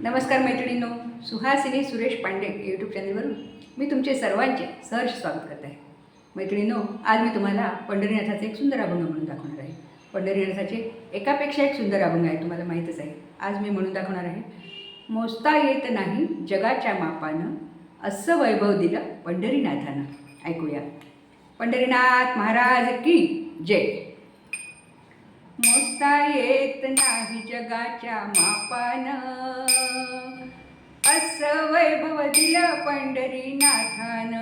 नमस्कार मैत्रिणींनो सुहासिनी सुरेश पांडे यूट्यूब चॅनलवरून मी तुमचे सर्वांचे सहर्ष स्वागत करत आहे. मैत्रिणींनो आज मी तुम्हाला पंढरीनाथाचे एक सुंदर अभंग म्हणून दाखवणार आहे. पंढरीनाथाचे एकापेक्षा एक सुंदर अभंग आहे तुम्हाला माहीतच आहे. आज मी म्हणून दाखवणार आहे मोजता येत नाही जगाच्या मापानं असं वैभव दिलं पंढरीनाथानं. ऐकूया. पंढरीनाथ महाराज की जय. मोजता येत नाही जगाच्या मापानं असं वैभव दिलं पंढरीनाथान.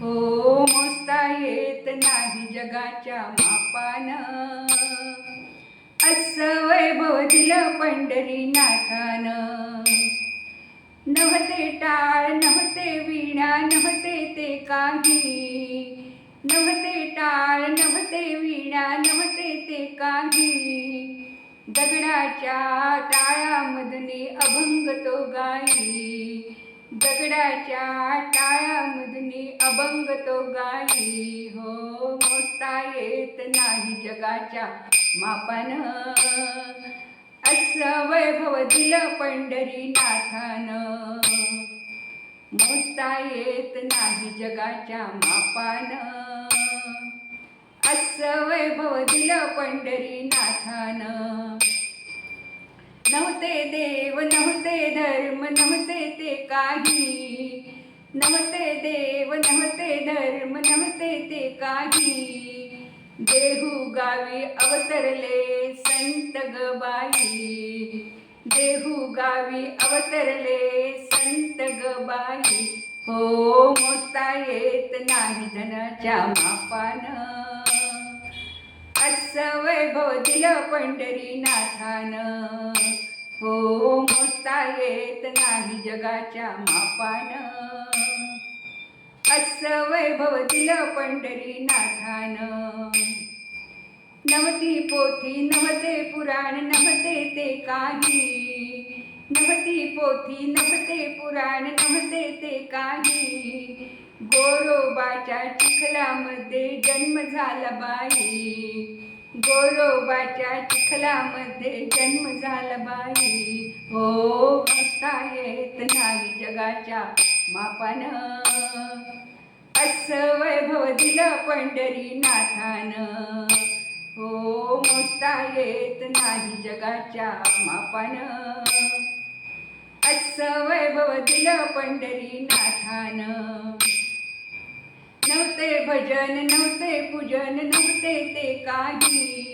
हो मोजता येत नाही जगाच्या मापान. असं वैभव दिलं पंढरीनाथान. नव्हते टाळ नव्हते विणा नव्हते ते काही. नव्हते टाळ नव्हते विणा नव्हते दगडाच्या टाळामधने अभंग तो गाई दगडाच्या टाळामधने अभंग तो गाई हो मोजता येत नाही जगाच्या मापान. असं वैभव दिलं पंढरीनाथानं. मोजता येत नाही जगाच्या मापान. असं वैभव दिलं पंढरी नाथान नव्हते देव नव्हते धर्म नव्हते ते काही. नव्हते देव नव्हते धर्म नव्हते ते काही. देहू गावी अवतरले संत गबाई देहू गावी अवतरले संत गबाई हो मोजता येत नाही धनाच्या मापान. वैभव दिलं पंढरीनाथान. हो मोजता येत नाही जगाच्या मापान. असं वैभव दिलं पंढरीनाथान. नवती पोथी नवते पुराण नमते ते काही. नवती पोथी नव्हते पुराण नमते ते काही. गोरोबाच्या चिखलामध्ये जन्म झाला बाई. देवाच्या चिखलामध्ये जन्म झाला बाई. हो बघता येत नाही जगाच्या मापान. असं वैभव दिलं पंढरीनाथानं. हो मोजता येत नाही जगाच्या मापान. असं वैभव दिलं पंढरी नाथान नव्हते भजन नव्हते पूजन नव्हते ते काही.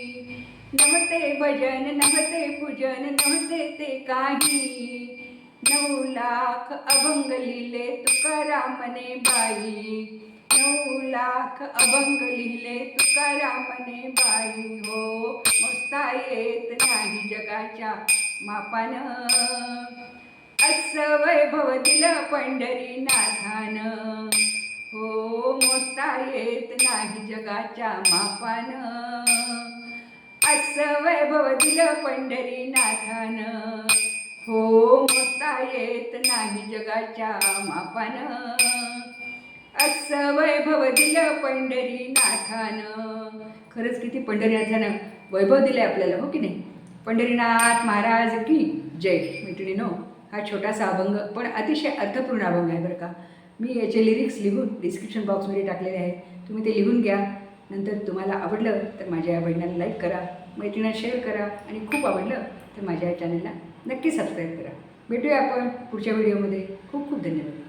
नमते भजन नमते पूजन नमते ते काही. नऊ लाख अभंग लिहिले तुकारामने बाई. नऊ लाख अभंग लिहिले तुकारामने बाई. हो मोजता येत नाही जगाच्या मापान. असं वैभव दिलं पंढरीनाथानं. हो मोजता येत नाही जगाच्या मापान. असं वैभव दिलं पंढरीनाथानं. हो मोजता येत नाही जगाच्या मापानं. असं वैभव दिलं पंढरीनाथानं. खरंच किती पंढरीनाथानं वैभव दिलं आहे आपल्याला हो की नाही? पंढरीनाथ महाराज की जय मैत्रिणीनो हा छोटासा अभंग पण अतिशय अर्थपूर्ण अभंग आहे बरं का. मी याचे लिरिक्स लिहून डिस्क्रिप्शन बॉक्समध्ये टाकलेले आहे तुम्ही ते लिहून घ्या. नंतर तुम्हाला आवडलं तर माझ्या या बहिणाला लाईक करा मैत्रिणीला शेअर करा आणि खूप आवडलं तर माझ्या या चॅनलला नक्की सबस्क्राईब करा. भेटूया आपण पुढच्या व्हिडिओमध्ये खूप खूप धन्यवाद.